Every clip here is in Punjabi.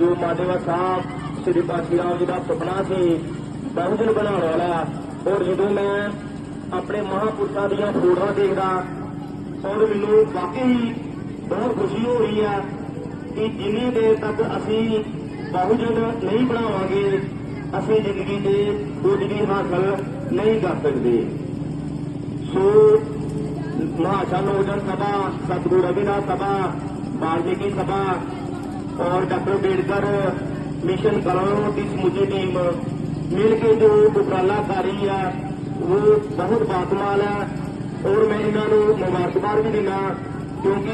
ਜੋ ਮਾਡੇਵਾ ਸਾਹਿਬ ਸ੍ਰੀ ਪਾਤਸ਼ਾਹ ਰਾਮ ਜੀ ਦਾ ਸੁਪਨਾ ਸੀ ਬਹੁਜਨ ਬਣਾਉਣ ਵਾਲਾ, ਔਰ ਜਦੋਂ ਮੈਂ ਆਪਣੇ ਮਹਾਪੁਰਸ਼ਾਂ ਦੀਆਂ ਫੋਟੋਆਂ ਦੇਖਦਾ, ਔਰ ਮੈਨੂੰ ਵਾਕਈ ਬਹੁਤ ਖੁਸ਼ੀ ਹੋ ਰਹੀ ਆ ਕਿ ਜਿੰਨੀ ਦੇਰ ਤੱਕ ਅਸੀਂ ਬਹੁਜਨ ਨਹੀਂ ਬਣਾਵਾਂਗੇ, ਅਸੀਂ ਜ਼ਿੰਦਗੀ ਦੇ ਕੁਝ ਵੀ ਹਾਸਲ ਨਹੀਂ ਕਰ ਸਕਦੇ। ਸੋ ਮਹਾਸ਼ਾ ਲੋਜਨ ਸਭਾ, ਸਤਿਗੁਰੂ ਰਵਿਦਾਸ ਸਭਾ, ਵਾਲਮੀਕੀ ਸਭਾ और डॉक्टर अम्बेडकर मिशन करो की समूची टीम मिल के जो उपराला कर रही है वो बहुत बाकमाल है और मैं इन्हों मुबारकबाद भी दिना क्योंकि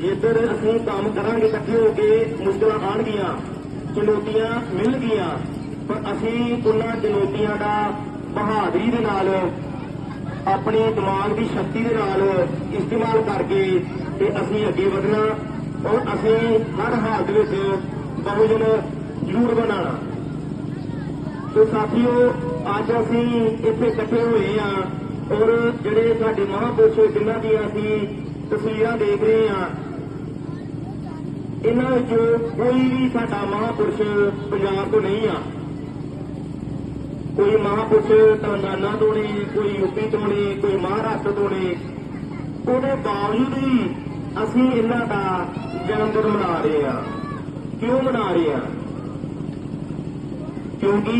जेकर ਅਸੀਂ ਕੰਮ ਕਰਾਂਗੇ ਇਕੱਠੇ ਹੋ ਕੇ ਮੁਸ਼ਕਲਾਂ ਆਣਗੀਆਂ ਚੁਣੌਤੀਆਂ ਮਿਲ ਗਈਆਂ ਪਰ ਅਸੀਂ ਉਹਨਾਂ ਚੁਣੌਤੀਆਂ ਦਾ ਬਹਾਦਰੀ ਦੇ ਨਾਲ ਆਪਣੇ ਦਿਮਾਗ ਦੀ ਸ਼ਕਤੀ ਦੇ ਨਾਲ ਇਸਤੇਮਾਲ ਕਰਕੇ ਤੇ ਅਸੀਂ ਅੱਗੇ ਵਧਣਾ ਔਰ ਅਸੀਂ ਹਰ ਹਾਲਤ ਵਿੱਚ ਬਹੁਜਨ ਜ਼ਰੂਰ ਬਣਾਉਣਾ ਸੋ ਸਾਥੀਓ, ਅੱਜ ਅਸੀਂ ਇੱਥੇ ਇਕੱਠੇ ਹੋਏ ਆ ਔਰ ਜਿਹੜੇ ਸਾਡੇ ਮਹਾਂਪੁਰਸ਼, ਜਿਨ੍ਹਾਂ ਦੀਆਂ ਅਸੀਂ ਤਸਵੀਰਾਂ ਦੇਖ ਰਹੇ ਆ ਇਹਨਾਂ ਵਿੱਚੋਂ ਕੋਈ ਵੀ ਸਾਡਾ ਮਹਾਂਪੁਰਸ਼ ਪੰਜਾਬ ਤੋਂ ਨਹੀਂ ਆ। ਕੋਈ ਮਹਾਂਪੁਰਸ਼ ਤੇਲੰਗਾਨਾ ਤੋਂ ਨੇ, ਕੋਈ ਯੂਪੀ ਤੋਂ ਨੇ, ਕੋਈ ਮਹਾਰਾਸ਼ਟਰ ਤੋਂ ਨੇ, ਉਹਦੇ ਬਾਵਜੂਦ ਵੀ ਅਸੀਂ ਇਹਨਾਂ ਦਾ ਜਨਮ ਦਿਨ ਮਨਾ ਰਹੇ ਹਾਂ। ਕਿਉਂ ਮਨਾ ਰਹੇ ਹਾਂ? ਕਿਉਂਕਿ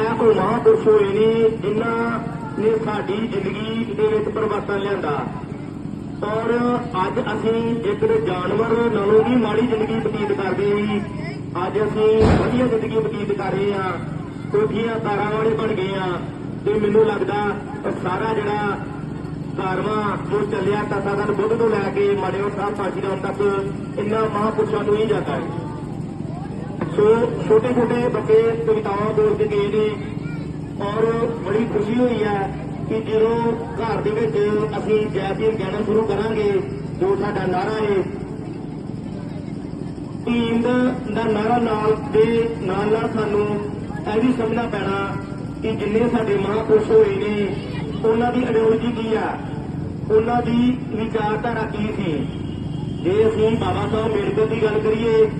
ਇਹ ਉਹ ਮਹਾਂਪੁਰਸ਼ ਹੋਏ ਨੇ, ਜਿਨ੍ਹਾਂ ਨੇ ਸਾਡੀ ਜ਼ਿੰਦਗੀ ਦੇ ਵਿੱਚ ਪਰਿਵਰਤਨ ਲਿਆਂਦਾ। ਔਰ ਅੱਜ ਅਸੀਂ ਇੱਕ ਜਾਨਵਰ ਨਾਲੋਂ ਵੀ ਮਾੜੀ ਜ਼ਿੰਦਗੀ ਬਤੀਤ ਕਰਦੇ ਸੀ ਅੱਜ ਅਸੀਂ ਵਧੀਆ ਜ਼ਿੰਦਗੀ ਬਤੀਤ ਕਰ ਰਹੇ ਆ ਕੋਠੀਆਂ ਤਾਰਾਂ ਵਾਲੇ ਬਣ ਗਏ ਆ ਤੇ ਮੈਨੂੰ ਲੱਗਦਾ ਸਾਰਾ ਜਿਹੜਾ ਕਾਰਵਾ ਜੋ ਚੱਲਿਆ ਤਤਾ ਦਾ ਬੁੱਧ ਤੋਂ ਲੈ ਕੇ ਮਾੜਿਓ ਸਾਹਿਬ ਪਾਜੀ ਰਾਮ ਤੱਕ ਇੰਨਾ ਮਹਾਂਪੁਰਸ਼ਾਂ ਨੂੰ ਹੀ ਜਾਂਦਾ ਹੈ। ਸੋ ਛੋਟੇ ਛੋਟੇ ਬੱਚੇ, ਕਵਿਤਾਵਾਂ ਬੋਲ ਕੇ ਗਏ ਨੇ ਔਰ ਬੜੀ ਖੁਸ਼ੀ ਹੋਈ ਹੈ ਕਿ ਜਦੋਂ ਘਰ ਦੇ ਵਿੱਚ ਅਸੀਂ ਜੈ ਕਹਿਣਾ ਸ਼ੁਰੂ ਕਰਾਂਗੇ, ਜੋ ਸਾਡਾ ਨਾਰਾ ਹੈ, ਟੀਮ ਦਾ ਦਾ ਨਾਰਾ ਨਾਲ ਦੇ ਨਾਲ ਨਾਲ ਸਾਨੂੰ ਇਹ ਵੀ ਸਮਝਣਾ ਪੈਣਾ ਕਿ ਜਿੰਨੇ ਸਾਡੇ ਮਹਾਂਪੁਰਸ਼ ਹੋਏ ਨੇ ਉਹਨਾਂ ਦੀ ਆਈਡੀਓਲੋਜੀ ਕੀ ਆ? ਉਹਨਾਂ ਦੀ ਵਿਚਾਰਧਾਰਾ ਕੀ ਸੀ? ਜੇ ਅਸੀਂ ਬਾਬਾ ਸਾਹਿਬ ਅੰਬੇਡਕਰ ਦੀ ਗੱਲ ਕਰੀਏ,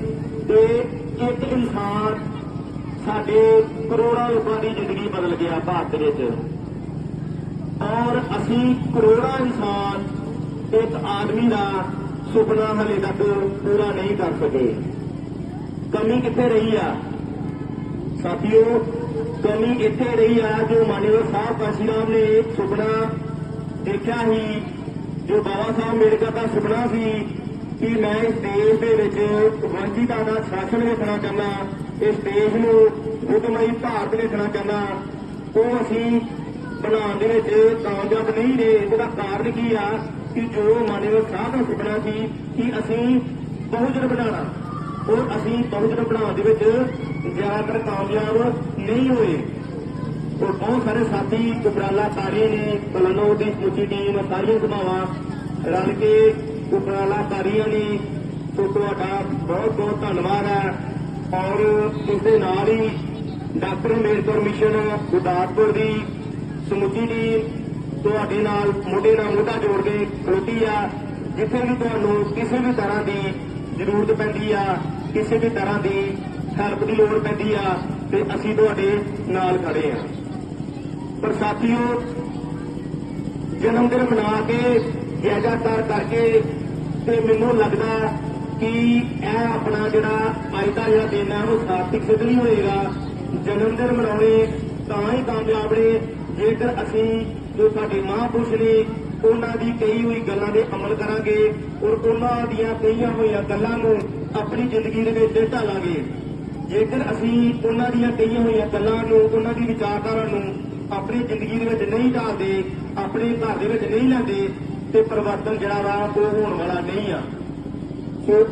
ਤੇ ਇੱਕ ਇਨਸਾਨ ਸਾਡੇ ਕਰੋੜਾਂ ਲੋਕਾਂ ਦੀ ਜ਼ਿੰਦਗੀ ਬਦਲ ਗਿਆ ਭਾਰਤ ਵਿੱਚ। ਔਰ ਅਸੀਂ ਕਰੋੜਾਂ ਇਨਸਾਨ ਇੱਕ ਆਦਮੀ ਦਾ ਸੁਪਨਾ ਹਲੇ ਤੱਕ ਪੂਰਾ ਨਹੀਂ ਕਰ ਸਕੇ। ਕਮੀ ਕਿੱਥੇ ਰਹੀ ਆ? ਸਾਥੀਓ ਕਮੀ ਇੱਥੇ ਰਹੀ ਆ, ਜੋ ਮਾਨਯੋਗ ਸਾਹਿਬ ਕਾਸ਼ੀਰਾਮ ਨੇ ਸੁਪਨਾ ਦੇਖਿਆ ਸੀ, ਜੋ ਬਾਬਾ ਸਾਹਿਬ ਅੰਬੇਡਕਰ ਦਾ ਸੁਪਨਾ ਸੀ ਕਿ ਮੈਂ ਇਸ ਦੇਸ਼ ਦੇ ਵਿੱਚ ਵੰਚਿਤਾਂ ਦਾ ਸ਼ਾਸਨ ਵੇਖਣਾ ਚਾਹੁੰਦਾ, ਇਸ ਦੇਸ਼ ਨੂੰ ਹੁਕਮਈ ਭਾਰਤ ਵੇਖਣਾ ਚਾਹੁੰਦਾ, ਉਹ ਅਸੀਂ ਬਣਾਉਣ ਦੇ ਵਿੱਚ ਕਾਮਯਾਬ ਨਹੀਂ ਰਹੇ। ਉਹਦਾ ਕਾਰਨ ਕੀ ਆ ਕਿ ਜੋ ਮਾਨਯੋਗ ਸਾਹਿਬ ਦਾ ਸੁਪਨਾ ਸੀ ਕਿ ਅਸੀਂ ਬਹੁਜਨ ਬਣਾਉਣਾ ਔਰ ਅਸੀਂ ਬਹੁਜਨ ਬਣਾਉਣ ਦੇ ਵਿੱਚ ਜ਼ਿਆਦਾਤਰ ਕਾਮਯਾਬ ਨਹੀਂ ਹੋਏ। ਔਰ ਬਹੁਤ ਸਾਰੇ ਸਾਥੀ ਉਪਰਾਲਾ ਕਾਰੀ ਨੇ ਕਲਨੋ ਦੀ ਸਮੁੱਚੀ ਟੀਮ ਸਾਰੀਆਂ ਸਭਾਵਾਂ ਰਲ ਕੇ ਉਪਰਾਲਾ ਕਾਰੀਆਂ ਨੇ। ਸੋ ਤੁਹਾਡਾ ਬਹੁਤ ਬਹੁਤ ਧੰਨਵਾਦ ਹੈ। ਔਰ ਇਸ ਦੇ ਨਾਲ ਹੀ ਡਾਕਟਰ ਅੰਬੇਡਕਰ ਮਿਸ਼ਨ ਗੁਰਦਾਸਪੁਰ ਦੀ ਸਮੁੱਚੀ ਟੀਮ ਤੁਹਾਡੇ ਨਾਲ ਮੋਢੇ ਨਾਲ ਮੋਢਾ ਜੋੜ ਕੇ ਖਲੋਤੀ ਆ। ਜਿੱਥੇ ਵੀ ਤੁਹਾਨੂੰ ਕਿਸੇ ਵੀ ਤਰ੍ਹਾਂ ਦੀ ਜ਼ਰੂਰਤ ਪੈਂਦੀ ਆ, ਕਿਸੇ ਵੀ ਤਰ੍ਹਾਂ ਦੀ ਹੈਲਪ ਦੀ ਲੋੜ ਪੈਂਦੀ ਆ ਤੇ ਅਸੀਂ ਤੁਹਾਡੇ ਨਾਲ ਖੜੇ ਹਾਂ। ਪਰ ਸਾਥੀਓ ਜਨਮ ਦਿਨ ਮਨਾ ਕੇ ਜਾਇਜ਼ਾਦਾਰ ਕਰਕੇ ਤੇ ਮੈਨੂੰ ਲੱਗਦਾ ਕਿ ਇਹ ਆਪਣਾ ਜਿਹੜਾ ਅੱਜ ਦਾ ਜਿਹੜਾ ਦਿਨ ਹੈ, ਉਹ ਸਾਰਥਕ ਸਿੱਧ ਨਹੀਂ ਹੋਏਗਾ। ਜਨਮ ਦਿਨ ਮਨਾਉਣੇ ਤਾਂ ਹੀ ਕਾਮਯਾਬ ਨੇ। ਜੇਕਰ ਅਸੀਂ ਜੋ ਸਾਡੇ ਮਹਾਂਪੁਰਸ਼ ਨੇ, ਉਹਨਾਂ ਦੀ ਕਹੀ ਹੋਈ ਗੱਲਾਂ ਦੇ ਅਮਲ ਕਰਾਂਗੇ ਔਰ ਉਹਨਾਂ ਦੀਆਂ ਕਹੀਆਂ ਹੋਈਆਂ ਗੱਲਾਂ ਨੂੰ ਆਪਣੀ ਜ਼ਿੰਦਗੀ ਦੇ ਵਿੱਚ ਢਾਲਾਂਗੇ ਜੇਕਰ ਅਸੀਂ ਉਹਨਾਂ ਦੀਆਂ ਕਹੀਆਂ ਹੋਈਆਂ ਗੱਲਾਂ ਨੂੰ, ਉਹਨਾਂ ਦੀ ਵਿਚਾਰਧਾਰਾ ਨੂੰ ਆਪਣੀ ਜ਼ਿੰਦਗੀ ਦੇ ਵਿੱਚ ਨਹੀਂ ਢਾਲਦੇ, ਆਪਣੇ ਘਰ ਦੇ ਵਿੱਚ ਨਹੀਂ ਲੈਂਦੇ, ਤੇ ਪਰਿਵਰਤਨ ਜਿਹੜਾ ਵਾ, ਉਹ ਹੋਣ ਵਾਲਾ ਨਹੀਂ ਆ। ਸੋ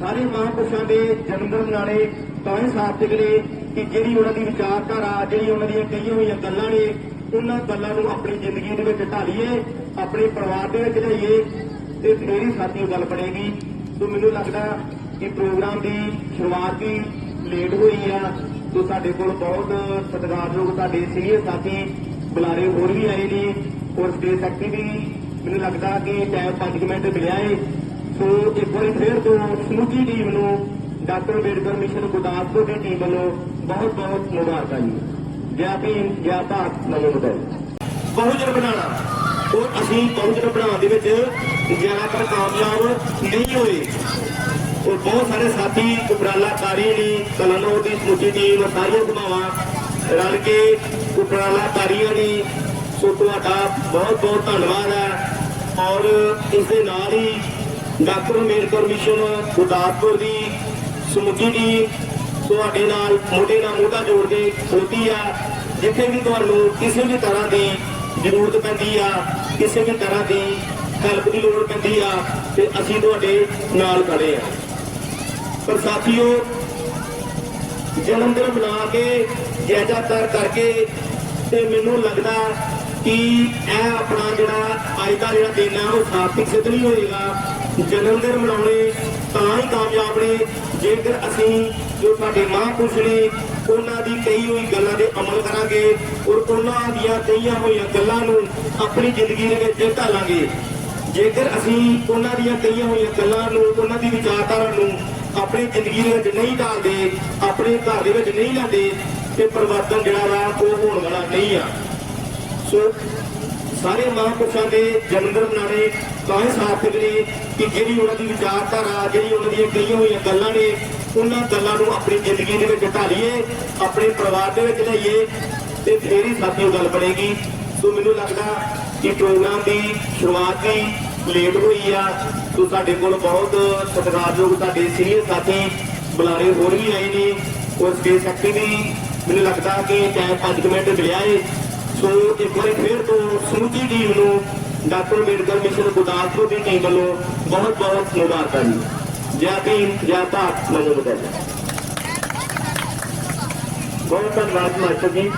ਸਾਰੇ ਮਹਾਂਪੁਰਸ਼ਾਂ ਦੇ ਜਨਮ ਦਿਨ ਨਾਲੇ ਤਾਂ ਹੀ ਸਾਰਥਕ ਨੇ ਕਿ ਜਿਹੜੀ ਉਹਨਾਂ ਦੀ ਵਿਚਾਰਧਾਰਾ, ਜਿਹੜੀ ਉਹਨਾਂ ਦੀਆਂ ਕਹੀਆਂ ਹੋਈਆਂ ਗੱਲਾਂ ਨੇ, ਉਹਨਾਂ ਗੱਲਾਂ ਨੂੰ ਆਪਣੀ ਜ਼ਿੰਦਗੀ ਦੇ ਵਿੱਚ ਢਾਲੀਏ, ਆਪਣੇ ਪਰਿਵਾਰ ਦੇ ਵਿੱਚ ਜਾਈਏ, ਤੇ ਮੇਰੀ ਸਾਥੀ ਗੱਲ ਬਣੇਗੀ। ਸੋ ਮੈਨੂੰ ਲੱਗਦਾ ਕਿ ਪ੍ਰੋਗਰਾਮ ਦੀ ਸ਼ੁਰੂਆਤ ਵੀ ਲੇਟ ਹੋਈ ਆ ਸੋ ਸਾਡੇ ਕੋਲ ਬਹੁਤ ਸਤਿਕਾਰਯੋਗ ਸਾਡੇ ਸੀਨੀਅਰ ਸਾਥੀ ਬੁਲਾਰੇ ਹੋਰ ਵੀ ਆਏ ਨੇ, ਔਰ ਸਟੇਜ ਸੈਕਟਰੀ ਵੀ ਮੈਨੂੰ ਲੱਗਦਾ ਕਿ ਟਾਈਮ 5 ਮਿੰਟ ਮਿਲਿਆ ਏ। ਸੋ ਇੱਕ ਵਾਰੀ ਫੇਰ ਤੋਂ ਸਮੁੱਚੀ ਟੀਮ ਨੂੰ ਡਾਕਟਰ ਅੰਬੇਡਕਰ ਮਿਸ਼ਨ ਗੁਰਦਾਸਪੁਰ ਦੀ ਟੀਮ ਵੱਲੋਂ ਬਹੁਤ ਬਹੁਤ ਮੁਬਾਰਕਾਂ ਜੀ। ਜੈ ਭੀਮ, ਜੈ ਭਾਰਤ, ਨਮੋ ਬੁੱਧਾਏ ਬਹੁਜਨ ਬਣਾਉਣਾ। ਉਹ ਅਸੀਂ ਬਹੁਜਨ ਬਣਾਉਣ ਦੇ ਵਿੱਚ ਜ਼ਿਆਦਾਤਰ ਕਾਮਯਾਬ ਨਹੀਂ ਹੋਏ। ਔਰ ਬਹੁਤ ਸਾਰੇ ਸਾਥੀ ਉਪਰਾਲਾਕਾਰੀ ਨੇ ਕਲਨੌਰ ਦੀ ਸਮੁੱਚੀ ਟੀਮ ਸਾਰੀਆਂ ਸਭਾਵਾਂ ਰਲ ਕੇ ਉਪਰਾਲਾਕਾਰੀਆਂ ਦੀ ਸੋ ਤੁਹਾਡਾ ਬਹੁਤ ਬਹੁਤ ਧੰਨਵਾਦ ਹੈ। ਔਰ ਇਸ ਦੇ ਨਾਲ ਹੀ ਡਾਕਟਰ ਅੰਬੇਡਕਰ ਮਿਸ਼ਨ ਗੁਰਦਾਸਪੁਰ ਦੀ ਸਮੁੱਚੀ ਟੀਮ ਤੁਹਾਡੇ ਨਾਲ ਮੋਢੇ ਨਾਲ ਮੋਢਾ ਜੋੜ ਕੇ ਖੋਤੀ ਆ। ਜਿੱਥੇ ਵੀ ਤੁਹਾਨੂੰ ਕਿਸੇ ਵੀ ਤਰ੍ਹਾਂ ਦੀ ਜ਼ਰੂਰਤ ਪੈਂਦੀ ਆ, ਕਿਸੇ ਵੀ ਤਰ੍ਹਾਂ ਦੀ ਹੈਲਪ ਦੀ ਲੋੜ ਪੈਂਦੀ ਆ, ਤੇ ਅਸੀਂ ਤੁਹਾਡੇ ਨਾਲ ਖੜੇ ਆ। ਪਰ ਸਾਥੀਓ ਜਨਮ ਦਿਨ ਮਨਾ ਕੇ ਜੈਜਾਕਾਰ ਕਰਕੇ ਤੇ ਮੈਨੂੰ ਲੱਗਦਾ ਕਿ ਇਹ ਆਪਣਾ ਜਿਹੜਾ ਅੱਜ ਦਾ ਜਿਹੜਾ ਦਿਨ ਹੈ ਉਹ ਸਾਰਥਕ ਸਿੱਧ ਨਹੀਂ ਹੋਏਗਾ। ਜਨਮ ਦਿਨ ਮਨਾਉਣੇ ਤਾਂ ਹੀ ਕਾਮਯਾਬ ਨੇ। ਜੇਕਰ ਅਸੀਂ ਜੋ ਸਾਡੇ ਮਹਾਂਪੁਰਸ਼ ਨੇ, ਉਹਨਾਂ ਦੀ ਕਹੀ ਹੋਈ ਗੱਲਾਂ ਦੇ ਅਮਲ ਕਰਾਂਗੇ ਔਰ ਉਹਨਾਂ ਦੀਆਂ ਕਹੀਆਂ ਹੋਈਆਂ ਗੱਲਾਂ ਨੂੰ ਆਪਣੀ ਜ਼ਿੰਦਗੀ ਦੇ ਵਿੱਚ ਢਾਲਾਂਗੇ ਜੇਕਰ ਅਸੀਂ ਉਹਨਾਂ ਦੀਆਂ ਕਹੀਆਂ ਹੋਈਆਂ ਗੱਲਾਂ ਨੂੰ, ਉਹਨਾਂ ਦੀ ਵਿਚਾਰਧਾਰਾ ਨੂੰ ਆਪਣੀ ਜ਼ਿੰਦਗੀ ਦੇ ਵਿੱਚ ਨਹੀਂ ਢਾਲਦੇ, ਆਪਣੇ ਘਰ ਦੇ ਵਿੱਚ ਨਹੀਂ ਲਿਆਂਦੇ ਤੇ ਪਰਿਵਰਤਨ ਜਿਹੜਾ ਵਾ, ਉਹ ਹੋਣ ਵਾਲਾ ਨਹੀਂ ਆ। ਸੋ ਸਾਰੇ ਮਹਾਂਪੁਰਸ਼ਾਂ ਦੇ ਜਨਮ ਦਿਨ ਮਨਾਉਣੇ ਤਾਂ ਹੀ ਸਾਰਥਕ ਨੇ ਕਿ ਜਿਹੜੀ ਉਹਨਾਂ ਦੀ ਵਿਚਾਰਧਾਰਾ, ਜਿਹੜੀ ਉਹਨਾਂ ਦੀਆਂ ਕਹੀਆਂ ਹੋਈਆਂ ਗੱਲਾਂ ਨੇ, ਉਹਨਾਂ ਗੱਲਾਂ ਨੂੰ ਆਪਣੀ ਜ਼ਿੰਦਗੀ ਦੇ ਵਿੱਚ ਢਾਲੀਏ, ਆਪਣੇ ਪਰਿਵਾਰ ਦੇ ਵਿੱਚ ਲਿਆਈਏ ਤੇ ਫੇਰ ਹੀ ਸਾਥੀਓ ਗੱਲ ਬਣੇਗੀ। ਸੋ ਮੈਨੂੰ ਲੱਗਦਾ ਕਿ ਪ੍ਰੋਗਰਾਮ ਦੀ ਸ਼ੁਰੂਆਤ ਵੀ ਲੇਟ ਹੋਈ ਆ ਸੋ ਸਾਡੇ ਕੋਲ ਬਹੁਤ ਸਤਿਕਾਰਯੋਗ ਸਾਡੇ ਸੀਨੀਅਰ ਸਾਥੀ ਬੁਲਾਰੇ ਹੋਰ ਵੀ ਆਏ ਨੇ ਔਰ ਸਟੇਜ ਸੈਕਟਰੀ ਵੀ ਮੈਨੂੰ ਲੱਗਦਾ ਕਿ ਟਾਈਮ 5 ਮਿੰਟ ਮਿਲਿਆ ਏ। ਸੋ ਇੱਕ ਵਾਰੀ ਫੇਰ ਤੋਂ ਸਮੁੱਚੀ ਟੀਮ ਨੂੰ ਡਾਕਟਰ ਅੰਬੇਡਕਰ ਮਿਸ਼ਨ ਗੁਰਦਾਸਪੁਰ ਦੀ ਟੀਮ ਵੱਲੋਂ ਬਹੁਤ ਬਹੁਤ ਮੁਬਾਰਕਾਂ ਜੀ। ਜੈ ਭੀਮ, ਜੈ ਭਾਰਤ। ਨਮੋ ਬੁੱਧਾਏ ਬਹੁਤ ਧੰਨਵਾਦ ਮਾਸਟਰ ਜੀ।